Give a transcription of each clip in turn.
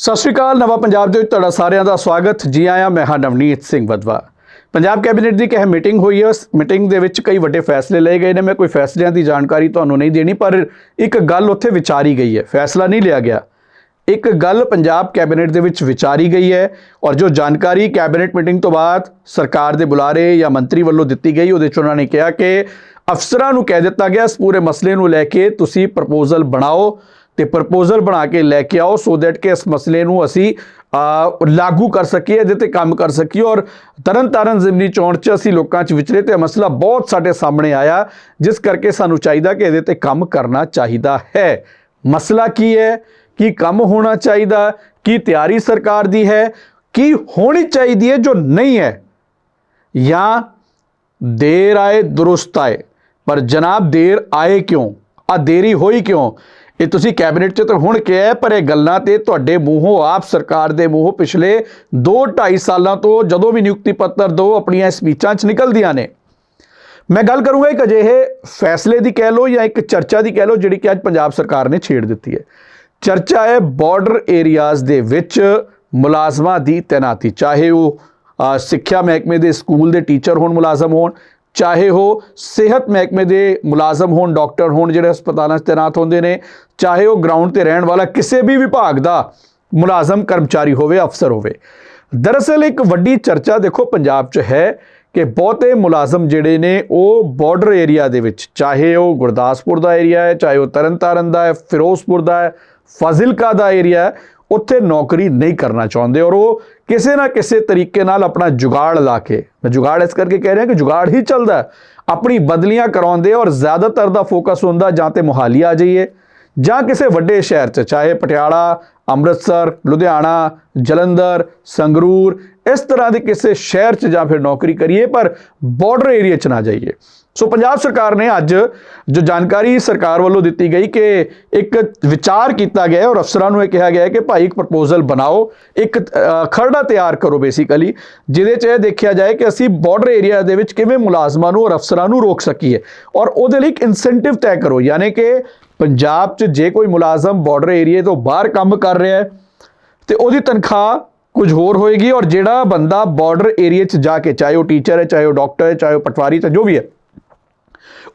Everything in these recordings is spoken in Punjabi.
ਸਤਿ ਸ਼੍ਰੀ ਅਕਾਲ, ਨਵਾਂ ਪੰਜਾਬ ਦੇ ਵਿੱਚ ਤੁਹਾਡਾ ਸਾਰਿਆਂ ਦਾ ਸਵਾਗਤ। ਜੀ ਆਇਆਂ, ਮੈਂ ਹਾਂ ਨਵਨੀਤ ਸਿੰਘ ਵਦਵਾ ਪੰਜਾਬ ਕੈਬਨਿਟ ਦੀ ਕਹਿ ਮੀਟਿੰਗ ਹੋਈ ਹੈ। ਉਸ ਮੀਟਿੰਗ ਦੇ ਵਿੱਚ ਕਈ ਵੱਡੇ ਫੈਸਲੇ ਲਏ ਗਏ ਨੇ। ਮੈਂ ਕੋਈ ਫੈਸਲਿਆਂ ਦੀ ਜਾਣਕਾਰੀ ਤੁਹਾਨੂੰ ਨਹੀਂ ਦੇਣੀ, ਪਰ ਇੱਕ ਗੱਲ ਉੱਥੇ ਵਿਚਾਰੀ ਗਈ ਹੈ। ਫੈਸਲਾ ਨਹੀਂ ਲਿਆ ਗਿਆ। ਇੱਕ ਗੱਲ ਪੰਜਾਬ ਕੈਬਨਿਟ ਦੇ ਵਿੱਚ ਵਿਚਾਰੀ ਗਈ ਹੈ ਔਰ ਜੋ ਜਾਣਕਾਰੀ ਕੈਬਨਿਟ ਮੀਟਿੰਗ ਤੋਂ ਬਾਅਦ ਸਰਕਾਰ ਦੇ ਬੁਲਾਰੇ ਜਾਂ ਮੰਤਰੀ ਵੱਲੋਂ ਦਿੱਤੀ ਗਈ, ਉਹਦੇ 'ਚ ਉਹਨਾਂ ਨੇ ਕਿਹਾ ਕਿ ਅਫਸਰਾਂ ਨੂੰ ਕਹਿ ਦਿੱਤਾ ਗਿਆ, ਇਸ ਪੂਰੇ ਮਸਲੇ ਨੂੰ ਲੈ ਕੇ ਤੁਸੀਂ ਪ੍ਰਪੋਜ਼ਲ ਬਣਾਓ। ਤੇ ਪ੍ਰਪੋਜ਼ਲ ਬਣਾ ਕੇ ਲੈ ਕੇ ਆਓ ਸੋ ਦੈਟ ਕਿ ਇਸ ਮਸਲੇ ਨੂੰ ਅਸੀਂ ਲਾਗੂ ਕਰ ਸਕੀਏ, ਇਹਦੇ ਤੇ ਕੰਮ ਕਰ ਸਕੀਏ ਔਰ ਤਰਨ ਤਾਰਨ ਜ਼ਿਮਨੀ ਚੋਣ 'ਚ ਅਸੀਂ ਲੋਕਾਂ 'ਚ ਵਿਚਰੇ ਤੇ ਮਸਲਾ ਬਹੁਤ ਸਾਡੇ ਸਾਹਮਣੇ ਆਇਆ, ਜਿਸ ਕਰਕੇ ਸਾਨੂੰ ਚਾਹੀਦਾ ਕਿ ਇਹਦੇ ਤੇ ਕੰਮ ਕਰਨਾ ਚਾਹੀਦਾ ਹੈ। ਮਸਲਾ ਕੀ ਹੈ? ਕੀ ਕੰਮ ਹੋਣਾ ਚਾਹੀਦਾ? ਕੀ ਤਿਆਰੀ ਸਰਕਾਰ ਦੀ ਹੈ? ਕੀ ਹੋਣੀ ਚਾਹੀਦੀ ਹੈ ਜੋ ਨਹੀਂ ਹੈ? ਜਾਂ ਦੇਰ ਆਏ, ਦਰੁਸਤ ਆਏ। ਪਰ ਜਨਾਬ, ਦੇਰ ਆਏ ਕਿਉਂ? ਆ ਦੇਰੀ ਹੋਈ ਕਿਉਂ? ਇਹ ਤੁਸੀਂ ਕੈਬਨਿਟ 'ਚ ਤਾਂ ਹੁਣ ਕਿਹਾ ਪਰ ਇਹ ਗੱਲਾਂ ਤੇ ਤੁਹਾਡੇ ਮੂੰਹੋਂ, ਆਪ ਸਰਕਾਰ ਦੇ ਮੂੰਹੋਂ ਪਿਛਲੇ 2.5 ਸਾਲਾਂ ਤੋਂ ਜਦੋਂ ਵੀ ਨਿਯੁਕਤੀ ਪੱਤਰ ਦੋ ਆਪਣੀਆਂ ਸਪੀਚਾਂ 'ਚ ਨਿਕਲਦੀਆਂ ਨੇ। ਮੈਂ ਗੱਲ ਕਰੂੰਗਾ ਇੱਕ ਅਜਿਹੇ ਫੈਸਲੇ ਦੀ ਕਹਿ ਲਓ ਜਾਂ ਇੱਕ ਚਰਚਾ ਦੀ ਕਹਿ ਲਓ ਜਿਹੜੀ ਕਿ ਅੱਜ ਪੰਜਾਬ ਸਰਕਾਰ ਨੇ ਛੇੜ ਦਿੱਤੀ ਹੈ। ਚਰਚਾ ਹੈ ਬਾਰਡਰ ਏਰੀਆਜ਼ ਦੇ ਵਿੱਚ ਮੁਲਾਜ਼ਮਾਂ ਦੀ ਤੈਨਾਤੀ, ਚਾਹੇ ਉਹ ਸਿੱਖਿਆ ਮਹਿਕਮੇ ਦੇ ਸਕੂਲ ਦੇ ਟੀਚਰ ਹੋਣ ਮੁਲਾਜ਼ਮ ਹੋਣ ਚਾਹੇ ਉਹ ਸਿਹਤ ਮਹਿਕਮੇ ਦੇ ਮੁਲਾਜ਼ਮ ਹੋਣ, ਡਾਕਟਰ ਹੋਣ, ਜਿਹੜੇ ਹਸਪਤਾਲਾਂ 'ਚ ਤੈਨਾਤ ਹੁੰਦੇ ਨੇ, ਚਾਹੇ ਉਹ ਗਰਾਊਂਡ ਤੇ ਰਹਿਣ ਵਾਲਾ ਕਿਸੇ ਵੀ ਵਿਭਾਗ ਦਾ ਮੁਲਾਜ਼ਮ, ਕਰਮਚਾਰੀ ਹੋਵੇ, ਅਫਸਰ ਹੋਵੇ। ਦਰਅਸਲ ਇੱਕ ਵੱਡੀ ਚਰਚਾ ਦੇਖੋ ਪੰਜਾਬ 'ਚ ਹੈ ਕਿ ਬਹੁਤੇ ਮੁਲਾਜ਼ਮ ਜਿਹੜੇ ਨੇ, ਉਹ ਬਾਰਡਰ ਏਰੀਆ ਦੇ ਵਿੱਚ, ਚਾਹੇ ਉਹ ਗੁਰਦਾਸਪੁਰ ਦਾ ਏਰੀਆ ਹੈ, ਚਾਹੇ ਉਹ ਤਰਨਤਾਰਨ ਦਾ ਹੈ, ਫਿਰੋਜ਼ਪੁਰ ਦਾ ਹੈ, ਫਾਜ਼ਿਲਕਾ ਦਾ ਏਰੀਆ ਹੈ ਉੱਥੇ ਨੌਕਰੀ ਨਹੀਂ ਕਰਨਾ ਚਾਹੁੰਦੇ ਔਰ ਉਹ ਕਿਸੇ ਨਾ ਕਿਸੇ ਤਰੀਕੇ ਨਾਲ ਆਪਣਾ ਜੁਗਾੜ ਲਾ ਕੇ, ਮੈਂ ਜੁਗਾੜ ਇਸ ਕਰਕੇ ਕਹਿ ਰਿਹਾ ਕਿ ਜੁਗਾੜ ਹੀ ਚੱਲਦਾ ਆਪਣੀ ਬਦਲੀਆਂ ਕਰਾਉਂਦੇ ਔਰ ਜ਼ਿਆਦਾਤਰ ਦਾ ਫੋਕਸ ਹੁੰਦਾ ਜਾਂ ਤੇ ਮੁਹਾਲੀ ਆ ਜਾਈਏ, ਜਾਂ ਕਿਸੇ ਵੱਡੇ ਸ਼ਹਿਰ 'ਚ, ਚਾਹੇ ਪਟਿਆਲਾ, ਅੰਮ੍ਰਿਤਸਰ, ਲੁਧਿਆਣਾ, ਜਲੰਧਰ, ਸੰਗਰੂਰ, ਇਸ ਤਰ੍ਹਾਂ ਦੇ ਕਿਸੇ ਸ਼ਹਿਰ 'ਚ ਜਾਂ ਫਿਰ ਨੌਕਰੀ ਕਰੀਏ, ਪਰ ਬਾਰਡਰ ਏਰੀਆ 'ਚ ਨਾ ਜਾਈਏ। ਸੋ ਪੰਜਾਬ ਸਰਕਾਰ ਨੇ ਅੱਜ ਜੋ ਜਾਣਕਾਰੀ ਸਰਕਾਰ ਵੱਲੋਂ ਦਿੱਤੀ ਗਈ ਕਿ ਇੱਕ ਵਿਚਾਰ ਕੀਤਾ ਗਿਆ ਔਰ ਅਫਸਰਾਂ ਨੂੰ ਇਹ ਕਿਹਾ ਗਿਆ ਕਿ ਭਾਈ ਇੱਕ ਪ੍ਰਪੋਜ਼ਲ ਬਣਾਓ, ਇੱਕ ਖਰੜਾ ਤਿਆਰ ਕਰੋ ਬੇਸਿਕਲੀ ਜਿਹਦੇ 'ਚ ਇਹ ਦੇਖਿਆ ਜਾਏ ਕਿ ਅਸੀਂ ਬਾਰਡਰ ਏਰੀਆ ਦੇ ਵਿੱਚ ਕਿਵੇਂ ਮੁਲਾਜ਼ਮਾਂ ਨੂੰ ਔਰ ਅਫਸਰਾਂ ਨੂੰ ਰੋਕ ਸਕੀਏ ਔਰ ਉਹਦੇ ਲਈ ਇੱਕ ਇਨਸੈਂਟਿਵ ਤੈਅ ਕਰੋ, ਯਾਨੀ ਕਿ ਪੰਜਾਬ 'ਚ ਜੇ ਕੋਈ ਮੁਲਾਜ਼ਮ ਬਾਰਡਰ ਏਰੀਆ ਤੋਂ ਬਾਹਰ ਕੰਮ ਕਰ ਰਿਹਾ ਹੈ, ਤੇ ਉਹਦੀ ਤਨਖਾਹ ਕੁਝ ਹੋਰ ਹੋਏਗੀ ਔਰ ਜਿਹੜਾ ਬੰਦਾ ਬਾਰਡਰ ਏਰੀਆ 'ਚ ਜਾ ਕੇ, ਚਾਹੇ ਉਹ ਟੀਚਰ ਹੈ, ਚਾਹੇ ਉਹ ਡਾਕਟਰ ਹੈ, ਚਾਹੇ ਉਹ ਪਟਵਾਰੀ ਹੈ ਜੋ ਵੀ ਹੈ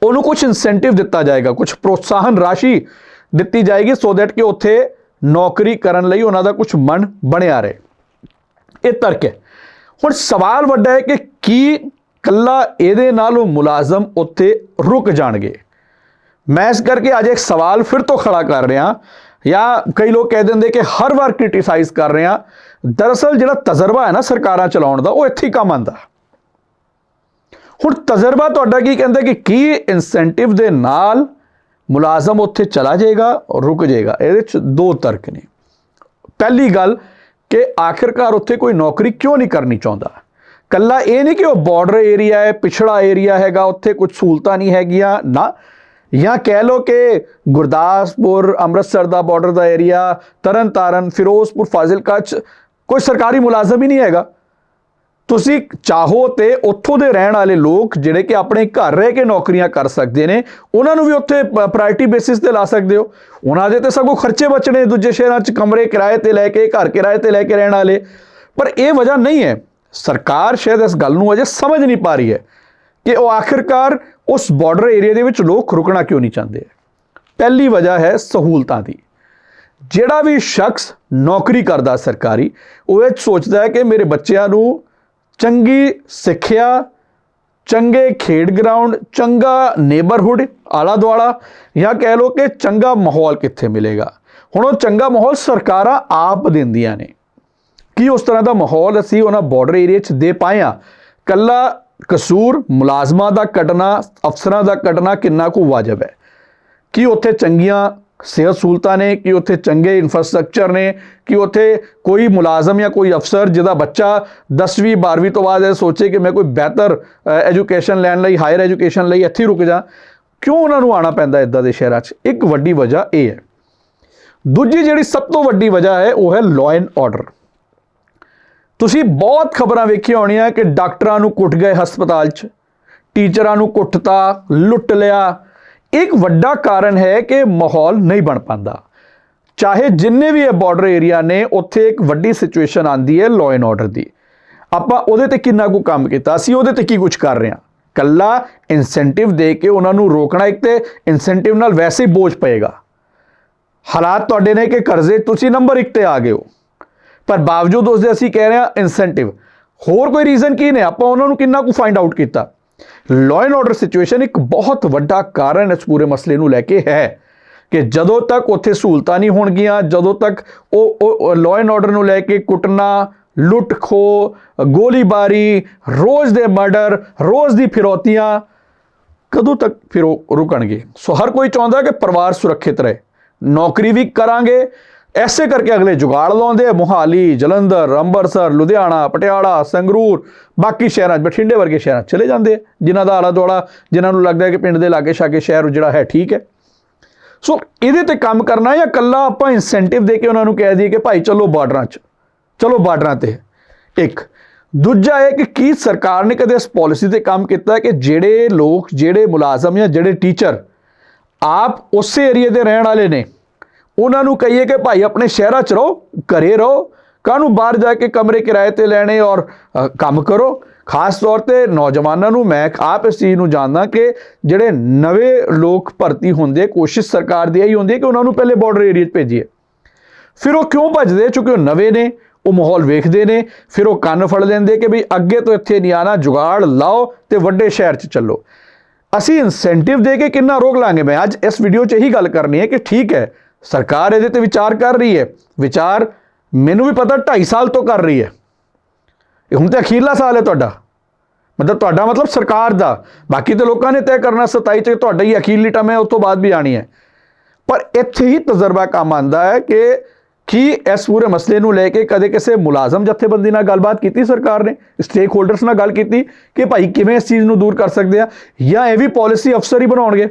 ਉਹਨੂੰ ਕੁਝ ਇਨਸੈਂਟਿਵ ਦਿੱਤਾ ਜਾਏਗਾ ਕੁਝ ਪ੍ਰੋਤਸਾਹਨ ਰਾਸ਼ੀ ਦਿੱਤੀ ਜਾਏਗੀ ਸੋ ਦੈਟ ਕਿ ਉੱਥੇ ਨੌਕਰੀ ਕਰਨ ਲਈ ਉਹਨਾਂ ਦਾ ਕੁਝ ਮਨ ਬਣਿਆ ਰਹੇ। ਇਹ ਤਰਕ ਹੈ। ਹੁਣ ਸਵਾਲ ਵੱਡਾ ਹੈ ਕਿ ਕੀ ਕੱਲਾ ਇਹਦੇ ਨਾਲ ਉਹ ਮੁਲਾਜ਼ਮ ਉੱਥੇ ਰੁਕ ਜਾਣਗੇ? ਮੈਂ ਇਸ ਕਰਕੇ ਅੱਜ ਇੱਕ ਸਵਾਲ ਫਿਰ ਤੋਂ ਖੜਾ ਕਰ ਰਿਹਾ ਜਾਂ ਕਈ ਲੋਕ ਕਹਿ ਦਿੰਦੇ ਕਿ ਹਰ ਵਾਰ ਕ੍ਰਿਟਿਸਾਈਜ਼ ਕਰ ਰਹੇ ਹਾਂ। ਦਰਅਸਲ ਜਿਹੜਾ ਤਜਰਬਾ ਹੈ ਨਾ ਸਰਕਾਰਾਂ ਚਲਾਉਣ ਦਾ, ਉਹ ਇੱਥੇ ਹੀ ਕੰਮ ਆਂਦਾ ਹੁਣ ਤਜਰਬਾ ਤੁਹਾਡਾ ਕੀ ਕਹਿੰਦਾ ਕਿ ਕੀ ਇਨਸੈਂਟਿਵ ਦੇ ਨਾਲ ਮੁਲਾਜ਼ਮ ਉੱਥੇ ਚਲਾ ਜਾਏਗਾ ਔਰ ਰੁਕ ਜਾਏਗਾ? ਇਹਦੇ ਚ ਦੋ ਤਰਕ ਨੇ। ਪਹਿਲੀ ਗੱਲ ਕਿ ਆਖਿਰਕਾਰ ਉੱਥੇ ਕੋਈ ਨੌਕਰੀ ਕਿਉਂ ਨਹੀਂ ਕਰਨੀ ਚਾਹੁੰਦਾ? ਕੱਲਾ ਇਹ ਨਹੀਂ ਕਿ ਉਹ ਬਾਰਡਰ ਏਰੀਆ ਹੈ, ਪਿਛੜਾ ਏਰੀਆ ਹੈਗਾ, ਉੱਥੇ ਕੁਝ ਸਹੂਲਤਾਂ ਨਹੀਂ ਹੈਗੀਆਂ, ਨਾ। ਜਾਂ ਕਹਿ ਲੋ ਕਿ ਗੁਰਦਾਸਪੁਰ, ਅੰਮ੍ਰਿਤਸਰ ਦਾ ਬਾਰਡਰ ਦਾ ਏਰੀਆ ਤਰਨਤਾਰਨ ਫਿਰੋਜ਼ਪੁਰ, ਫਾਜ਼ਿਲਕਾ ਚ ਕੋਈ ਸਰਕਾਰੀ ਮੁਲਾਜ਼ਮ ਹੀ ਨਹੀਂ ਹੈਗਾ। ਤੁਸੀਂ ਚਾਹੋ ਤੇ ਉੱਥੋਂ ਦੇ ਰਹਿਣ ਵਾਲੇ ਲੋਕ ਜਿਹੜੇ ਕਿ ਆਪਣੇ ਘਰ ਰਹਿ ਕੇ ਨੌਕਰੀਆਂ ਕਰ ਸਕਦੇ ਨੇ, ਉਹਨਾਂ ਨੂੰ ਵੀ ਉੱਥੇ ਪ੍ਰਾਇੋਰਟੀ ਬੇਸਿਸ ਤੇ ਲਾ ਸਕਦੇ ਹੋ। ਉਹਨਾਂ ਦੇ ਤੇ ਸਗੋਂ ਖਰਚੇ ਬਚਣੇ ਦੂਜੇ ਸ਼ਹਿਰਾਂ 'ਚ ਕਮਰੇ ਕਿਰਾਏ ਤੇ ਲੈ ਕੇ, ਘਰ ਕਿਰਾਏ ਤੇ ਲੈ ਕੇ ਰਹਿਣ ਵਾਲੇ। ਪਰ ਇਹ ਵਜ੍ਹਾ ਨਹੀਂ ਹੈ। ਸਰਕਾਰ ਸ਼ਾਇਦ ਇਸ ਗੱਲ ਨੂੰ ਅਜੇ ਸਮਝ ਨਹੀਂ ਪਾ ਰਹੀ ਹੈ ਕਿ ਉਹ ਆਖਿਰਕਾਰ ਉਸ ਬਾਰਡਰ ਏਰੀਆ ਦੇ ਵਿੱਚ ਲੋਕ ਰੁਕਣਾ ਕਿਉਂ ਨਹੀਂ ਚਾਹੁੰਦੇ ਪਹਿਲੀ ਵਜ੍ਹਾ ਹੈ ਸਹੂਲਤਾਂ ਦੀ। ਜਿਹੜਾ ਵੀ ਸ਼ਖਸ ਨੌਕਰੀ ਕਰਦਾ ਸਰਕਾਰੀ, ਉਹ ਇਹ ਸੋਚਦਾ ਹੈ ਕਿ ਮੇਰੇ ਬੱਚਿਆਂ ਨੂੰ ਚੰਗੀ ਸਿੱਖਿਆ, ਚੰਗੇ ਖੇਡ ਗਰਾਊਂਡ, ਚੰਗਾ ਨੇਬਰਹੁੱਡ ਆਲਾ ਦੁਆਲਾ ਜਾਂ ਕਹਿ ਲਓ ਕਿ ਚੰਗਾ ਮਾਹੌਲ ਕਿੱਥੇ ਮਿਲੇਗਾ। ਹੁਣ ਉਹ ਚੰਗਾ ਮਾਹੌਲ ਸਰਕਾਰਾਂ ਆਪ ਦਿੰਦੀਆਂ ਨੇ। ਕੀ ਉਸ ਤਰ੍ਹਾਂ ਦਾ ਮਾਹੌਲ ਅਸੀਂ ਉਹਨਾਂ ਬਾਰਡਰ ਏਰੀਆ 'ਚ ਦੇ ਪਾਏ ਹਾਂ? ਕੱਲਾ ਕਸੂਰ ਮੁਲਾਜ਼ਮਾਂ ਦਾ ਕੱਟਣਾ, ਅਫਸਰਾਂ ਦਾ ਕੱਟਣਾ ਕਿੰਨਾ ਕੁ ਵਾਜਬ ਹੈ? ਕੀ ਉੱਥੇ ਚੰਗੀਆਂ ਸਿਹਤ ਸਹੂਲਤਾਂ ਨੇ, ਕਿ ਉੱਥੇ ਚੰਗੇ ਇਨਫਰਾਸਟ੍ਰਕਚਰ ਨੇ, ਕਿ ਉੱਥੇ ਕੋਈ ਮੁਲਾਜ਼ਮ ਜਾਂ ਕੋਈ ਅਫਸਰ ਜਿਹਦਾ ਬੱਚਾ 10ਵੀਂ 12ਵੀਂ ਤੋਂ ਬਾਅਦ ਇਹ ਸੋਚੇ ਕਿ ਮੈਂ ਕੋਈ ਬਿਹਤਰ ਐਜੂਕੇਸ਼ਨ ਲੈਣ ਲਈ ਹਾਇਰ ਐਜੂਕੇਸ਼ਨ ਲਈ ਇੱਥੇ ਰੁਕ ਜਾ। ਕਿਉਂ ਉਹਨਾਂ ਨੂੰ ਆਣਾ ਪੈਂਦਾ ਇਦਾਂ ਦੇ ਸ਼ਹਿਰਾਂ 'ਚ? ਇੱਕ ਵੱਡੀ ਵਜ੍ਹਾ ਇਹ ਹੈ। ਦੂਜੀ ਜਿਹੜੀ ਸਭ ਤੋਂ ਵੱਡੀ ਵਜ੍ਹਾ ਹੈ, ਉਹ ਹੈ ਲਾਅ ਐਂਡ ਆਰਡਰ ਤੁਸੀਂ ਬਹੁਤ ਖਬਰਾਂ ਵੇਖੀਆਂ ਹੋਣੀਆਂ ਕਿ ਡਾਕਟਰਾਂ ਨੂੰ ਕੁੱਟ ਗਏ ਹਸਪਤਾਲ 'ਚ, ਟੀਚਰਾਂ ਨੂੰ ਕੁੱਟਤਾ, ਲੁੱਟ ਲਿਆ ਇੱਕ ਵੱਡਾ ਕਾਰਨ ਹੈ ਕਿ ਮਾਹੌਲ ਨਹੀਂ ਬਣ ਪਾਉਂਦਾ ਚਾਹੇ ਜਿੰਨੇ ਵੀ ਇਹ ਬਾਰਡਰ ਏਰੀਆ ਨੇ, ਉੱਥੇ ਇੱਕ ਵੱਡੀ ਸਿਚੁਏਸ਼ਨ ਆਂਦੀ ਹੈ ਲਾਅ ਐਂਡ ਆਰਡਰ ਦੀ। ਆਪਾਂ ਉਹਦੇ ਤੇ ਕਿੰਨਾ ਕੁ ਕੰਮ ਕੀਤਾ? ਅਸੀਂ ਉਹਦੇ ਤੇ ਕੀ ਕੁਝ ਕਰ ਰਹੇ ਹਾਂ? ਕੱਲਾ ਇਨਸੈਂਟਿਵ ਦੇ ਕੇ ਉਹਨਾਂ ਨੂੰ ਰੋਕਣਾ ਇੱਕ ਤੇ ਇਨਸੈਂਟਿਵ ਨਾਲ ਵੈਸੇ ਹੀ ਬੋਝ ਪਏਗਾ। ਹਾਲਾਤ ਤੁਹਾਡੇ ਨੇ ਕਿ ਕਰਜ਼ੇ ਤੁਸੀਂ ਨੰਬਰ 1 ਤੇ ਆ ਗਏ ਹੋ। ਪਰ ਬਾਵਜੂਦ ਉਸ ਦੇ ਅਸੀਂ ਕਹਿ ਰਹੇ ਹਾਂ ਇਨਸੈਂਟਿਵ ਹੋਰ ਕੋਈ ਰੀਜ਼ਨ ਕੀ ਨੇ? ਆਪਾਂ ਉਹਨਾਂ ਨੂੰ ਕਿੰਨਾ ਕੁ ਫਾਈਂਡ ਆਊਟ ਕੀਤਾ? ਲਾਅ ਐਂਡ ਆਰਡਰ ਸਿਚੁਏਸ਼ਨ ਇੱਕ ਬਹੁਤ ਵੱਡਾ ਕਾਰਨ ਇਸ ਪੂਰੇ ਮਸਲੇ ਨੂੰ ਲੈ ਕੇ ਹੈ ਕਿ ਜਦੋਂ ਤੱਕ ਉੱਥੇ ਸਹੂਲਤਾਂ ਨਹੀਂ ਹੋਣਗੀਆਂ, ਜਦੋਂ ਤੱਕ ਉਹ ਉਹ ਲਾਅ ਐਂਡ ਆਰਡਰ ਨੂੰ ਲੈ ਕੇ ਕੁੱਟਣਾ ਲੁੱਟ ਖੋ ਗੋਲੀਬਾਰੀ, ਰੋਜ਼ ਦੇ ਮਰਡਰ ਰੋਜ਼ ਦੀ ਫਿਰੌਤੀਆਂ, ਕਦੋਂ ਤੱਕ ਫਿਰ ਰੁਕਣਗੇ? ਸੋ ਹਰ ਕੋਈ ਚਾਹੁੰਦਾ ਕਿ ਪਰਿਵਾਰ ਸੁਰੱਖਿਅਤ ਰਹੇ। ਨੌਕਰੀ ਵੀ ਕਰਾਂਗੇ ਐਸੇ ਕਰਕੇ ਅਗਲੇ ਜੁਗਾੜ ਲਾਉਂਦੇ ਆ। ਮੋਹਾਲੀ, ਜਲੰਧਰ, ਅੰਮ੍ਰਿਤਸਰ, ਲੁਧਿਆਣਾ, ਪਟਿਆਲਾ, ਸੰਗਰੂਰ, ਬਾਕੀ ਸ਼ਹਿਰਾਂ 'ਚ, ਬਠਿੰਡੇ ਵਰਗੇ ਸ਼ਹਿਰਾਂ 'ਚ ਚਲੇ ਜਾਂਦੇ ਆ, ਜਿਨ੍ਹਾਂ ਦਾ ਆਲਾ ਦੁਆਲਾ ਜਿਨ੍ਹਾਂ ਨੂੰ ਲੱਗਦਾ ਹੈ ਕਿ ਪਿੰਡ ਦੇ ਲਾਗੇ ਛਾਗੇ ਸ਼ਹਿਰ ਜਿਹੜਾ ਹੈ ਠੀਕ ਹੈ। ਸੋ ਇਹਦੇ ਤੇ ਕੰਮ ਕਰਨਾ ਜਾਂ ਕੱਲਾ ਆਪਾਂ ਇਨਸੈਂਟਿਵ ਦੇ ਕੇ ਉਹਨਾਂ ਨੂੰ ਕਹਿ ਦਈਏ ਕਿ ਭਾਈ ਚਲੋ ਬਾਰਡਰਾਂ 'ਚ, ਚਲੋ ਬਾਰਡਰਾਂ ਤੇ। ਇੱਕ। ਦੂਜਾ ਇਹ ਕਿ ਕੀ ਸਰਕਾਰ ਨੇ ਕਦੇ ਇਸ ਪਾਲਿਸੀ ਤੇ ਕੰਮ ਕੀਤਾ ਕਿ ਜਿਹੜੇ ਲੋਕ, ਜਿਹੜੇ ਮੁਲਾਜ਼ਮ ਜਾਂ ਜਿਹੜੇ ਟੀਚਰ ਆਪ ਉਸੇ ਏਰੀਆ ਦੇ ਰਹਿਣ ਵਾਲੇ ਨੇ ਉਹਨਾਂ ਨੂੰ ਕਹੀਏ ਕਿ ਭਾਈ ਆਪਣੇ ਸ਼ਹਿਰਾਂ 'ਚ ਰਹੋ, ਘਰੇ ਰਹੋ ਕਾਹਨੂੰ ਬਾਹਰ ਜਾ ਕੇ ਕਮਰੇ ਕਿਰਾਏ ਤੇ ਲੈਣੇ ਔਰ ਕੰਮ ਕਰੋ। ਖਾਸ ਤੌਰ ਤੇ ਨੌਜਵਾਨਾਂ ਨੂੰ ਮੈਂ ਆਪ ਇਸ ਚੀਜ਼ ਨੂੰ ਜਾਣਦਾ ਕਿ ਜਿਹੜੇ ਨਵੇਂ ਲੋਕ ਭਰਤੀ ਹੁੰਦੇ, ਕੋਸ਼ਿਸ਼ ਸਰਕਾਰ ਦੀ ਇਹੀ ਹੁੰਦੀ ਹੈ ਕਿ ਉਹਨਾਂ ਨੂੰ ਪਹਿਲੇ ਬਾਰਡਰ ਏਰੀਆ 'ਚ ਭੇਜੀਏ। ਫਿਰ ਉਹ ਕਿਉਂ ਭੱਜਦੇ? ਕਿਉਂਕਿ ਉਹ ਨਵੇਂ ਨੇ, ਉਹ ਮਾਹੌਲ ਵੇਖਦੇ ਨੇ, ਫਿਰ ਉਹ ਕੰਨ ਫੜ ਲੈਂਦੇ ਕਿ ਵੀ ਅੱਗੇ ਤੋਂ ਇੱਥੇ ਨਹੀਂ ਆਣਾ ਜੁਗਾੜ ਲਾਓ ਤੇ ਵੱਡੇ ਸ਼ਹਿਰ 'ਚ ਚੱਲੋ। ਅਸੀਂ ਇਨਸੈਂਟਿਵ ਦੇ ਕੇ ਕਿੰਨਾ ਰੋਕ ਲਾਂਗੇ? ਮੈਂ ਅੱਜ ਇਸ ਵੀਡੀਓ 'ਚ ਇਹੀ ਗੱਲ ਕਰਨੀ ਹੈ ਕਿ ਠੀਕ ਹੈ ਸਰਕਾਰ ਇਹਦੇ ਤੇ ਵਿਚਾਰ ਕਰ ਰਹੀ ਹੈ। ਵਿਚਾਰ ਮੈਨੂੰ ਵੀ ਪਤਾ 2.5 ਸਾਲ ਤੋਂ ਕਰ ਰਹੀ ਹੈ। ਇਹ ਹੁਣ ਤੇ ਅਖੀਰਲਾ ਸਾਲ ਹੈ ਤੁਹਾਡਾ। ਮਤਲਬ ਤੁਹਾਡਾ ਮਤਲਬ ਸਰਕਾਰ ਦਾ। ਬਾਕੀ ਤੇ ਲੋਕਾਂ ਨੇ ਤੈਅ ਕਰਨਾ 27 ਚ ਤੁਹਾਡਾ ਹੀ ਅਖੀਰਲੀ ਟਰਮ ਹੈ, ਉਸ ਤੋਂ ਬਾਅਦ ਵੀ ਆਣੀ ਹੈ। ਪਰ ਇੱਥੇ ਹੀ ਤਜਰਬਾ ਕੰਮ ਆਂਦਾ ਹੈ ਕਿ ਕੀ ਇਸ ਪੂਰੇ ਮਸਲੇ ਨੂੰ ਲੈ ਕੇ ਕਦੇ ਕਿਸੇ ਮੁਲਾਜ਼ਮ ਜਥੇਬੰਦੀ ਨਾਲ ਗੱਲਬਾਤ ਕੀਤੀ ਸਰਕਾਰ ਨੇ? ਸਟੇਕ ਹੋਲਡਰਸ ਨਾਲ ਗੱਲ ਕੀਤੀ ਕਿ ਭਾਈ ਕਿਵੇਂ ਇਸ ਚੀਜ਼ ਨੂੰ ਦੂਰ ਕਰ ਸਕਦੇ ਆ? ਜਾਂ ਇਹ ਵੀ ਪਾਲਿਸੀ ਅਫਸਰ ਹੀ ਬਣਾਉਣਗੇ?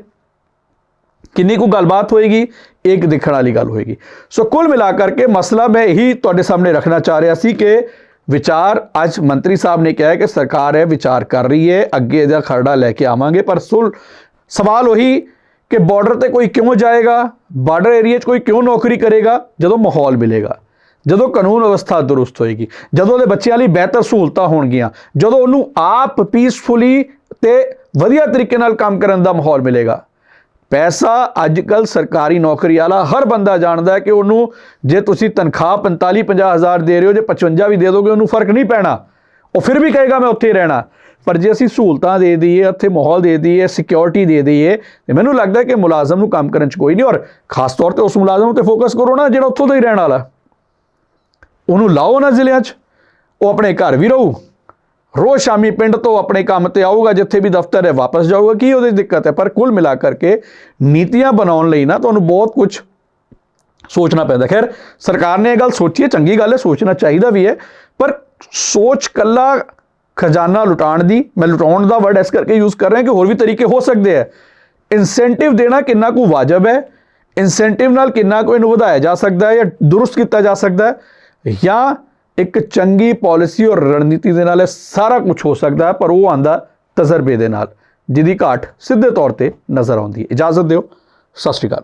ਕਿੰਨੀ ਕੁ ਗੱਲਬਾਤ ਹੋਏਗੀ ਇੱਕ ਦੇਖਣ ਵਾਲੀ ਗੱਲ ਹੋਏਗੀ। ਸੋ ਕੁੱਲ ਮਿਲਾ ਕਰਕੇ ਮਸਲਾ ਮੈਂ ਇਹੀ ਤੁਹਾਡੇ ਸਾਹਮਣੇ ਰੱਖਣਾ ਚਾਹ ਰਿਹਾ ਸੀ ਕਿ ਵਿਚਾਰ, ਅੱਜ ਮੰਤਰੀ ਸਾਹਿਬ ਨੇ ਕਿਹਾ ਕਿ ਸਰਕਾਰ ਇਹ ਵਿਚਾਰ ਕਰ ਰਹੀ ਹੈ, ਅੱਗੇ ਇਹਦਾ ਖਰੜਾ ਲੈ ਕੇ ਆਵਾਂਗੇ, ਪਰ ਸੁਲ, ਸਵਾਲ ਉਹੀ ਕਿ ਬਾਰਡਰ ਤੇ ਕੋਈ ਕਿਉਂ ਜਾਏਗਾ ਬਾਰਡਰ ਏਰੀਆ 'ਚ ਕੋਈ ਕਿਉਂ ਨੌਕਰੀ ਕਰੇਗਾ, ਜਦੋਂ ਮਾਹੌਲ ਮਿਲੇਗਾ, ਜਦੋਂ ਕਾਨੂੰਨ ਵਿਵਸਥਾ ਦਰੁਸਤ ਹੋਏਗੀ, ਜਦੋਂ ਉਹਦੇ ਬੱਚਿਆਂ ਲਈ ਬਿਹਤਰ ਸਹੂਲਤਾਂ ਹੋਣਗੀਆਂ, ਜਦੋਂ ਉਹਨੂੰ ਆਪ ਪੀਸਫੁਲੀ ਤੇ ਵਧੀਆ ਤਰੀਕੇ ਨਾਲ ਕੰਮ ਕਰਨ ਦਾ ਮਾਹੌਲ ਮਿਲੇਗਾ। ਪੈਸਾ ਅੱਜ ਕੱਲ ਸਰਕਾਰੀ ਨੌਕਰੀ ਵਾਲਾ ਹਰ ਬੰਦਾ ਜਾਣਦਾ ਕਿ ਉਹਨੂੰ ਜੇ ਤੁਸੀਂ ਤਨਖਾਹ 45 50 ਹਜ਼ਾਰ ਦੇ ਰਹੇ ਹੋ, ਜੇ 55 ਵੀ ਦੇ ਦੋਗੇ, ਉਹਨੂੰ ਫ਼ਰਕ ਨਹੀਂ ਪੈਣਾ। ਉਹ ਫਿਰ ਵੀ ਕਹੇਗਾ, ਮੈਂ ਉੱਥੇ ਹੀ ਰਹਿਣਾ। ਪਰ ਜੇ ਅਸੀਂ ਸਹੂਲਤਾਂ ਦੇ ਦਈਏ, ਉੱਥੇ ਮਾਹੌਲ ਦੇ ਦਈਏ ਸਿਕਿਉਰਿਟੀ ਦੇ ਦਈਏ, ਤੇ ਮੈਨੂੰ ਲੱਗਦਾ ਕਿ ਮੁਲਾਜ਼ਮ ਨੂੰ ਕੰਮ ਕਰਨ 'ਚ ਕੋਈ ਨਹੀਂ ਔਰ ਖਾਸ ਤੌਰ ਤੇ ਉਸ ਮੁਲਾਜ਼ਮ ਤੇ ਫੋਕਸ ਕਰੋ ਨਾ, ਜਿਹੜਾ ਉੱਥੋਂ ਦਾ ਹੀ ਰਹਿਣ ਵਾਲਾ। ਉਹਨੂੰ ਲਾਓ ਨਾ ਜ਼ਿਲ੍ਹਿਆਂ 'ਚ, ਉਹ ਆਪਣੇ ਘਰ ਵੀ ਰਹੂ। ਰੋਜ਼ ਸ਼ਾਮੀ ਪਿੰਡ ਤੋਂ ਆਪਣੇ ਕੰਮ ਤੇ ਆਊਗਾ, ਜਿੱਥੇ ਵੀ ਦਫ਼ਤਰ ਹੈ, ਵਾਪਸ ਜਾਊਗਾ। ਕੀ ਉਹਦੀ ਦਿੱਕਤ ਹੈ? ਪਰ ਕੁੱਲ ਮਿਲਾ ਕਰਕੇ ਨੀਤੀਆਂ ਬਣਾਉਣ ਲਈ ਨਾ ਤੁਹਾਨੂੰ ਬਹੁਤ ਕੁਝ ਸੋਚਣਾ ਪੈਂਦਾ। ਖੈਰ, ਸਰਕਾਰ ਨੇ ਇਹ ਗੱਲ ਸੋਚੀ ਹੈ, ਚੰਗੀ ਗੱਲ ਹੈ, ਸੋਚਣਾ ਚਾਹੀਦਾ ਵੀ ਹੈ। ਪਰ ਸੋਚ ਕੱਲਾ ਖਜ਼ਾਨਾ ਲੁਟਾਉਣ ਦੀ, ਮੈਂ ਲੁਟਾਉਣ ਦਾ ਵਰਡ ਇਸ ਕਰਕੇ ਯੂਜ਼ ਕਰ ਰਿਹਾ ਕਿ ਹੋਰ ਵੀ ਤਰੀਕੇ ਹੋ ਸਕਦੇ ਆ ਇਨਸੈਂਟਿਵ ਦੇਣਾ ਕਿੰਨਾ ਕੁ ਵਾਜਬ ਹੈ? ਇਨਸੈਂਟਿਵ ਨਾਲ ਕਿੰਨਾ ਕੁ ਇਹਨੂੰ ਵਧਾਇਆ ਜਾ ਸਕਦਾ ਹੈ ਜਾਂ ਦੁਰਸਤ ਕੀਤਾ ਜਾ ਸਕਦਾ ਹੈ? ਜਾਂ ਇੱਕ ਚੰਗੀ ਪਾਲਿਸੀ ਔਰ ਰਣਨੀਤੀ ਦੇ ਨਾਲ ਇਹ ਸਾਰਾ ਕੁਝ ਹੋ ਸਕਦਾ ਹੈ, ਪਰ ਉਹ ਆਂਦਾ ਤਜਰਬੇ ਦੇ ਨਾਲ, ਜਿਹਦੀ ਘਾਟ ਸਿੱਧੇ ਤੌਰ ਤੇ ਨਜ਼ਰ ਆਉਂਦੀ ਹੈ। ਇਜਾਜ਼ਤ ਦਿਓ। ਸਤਿ ਸ਼੍ਰੀ ਅਕਾਲ।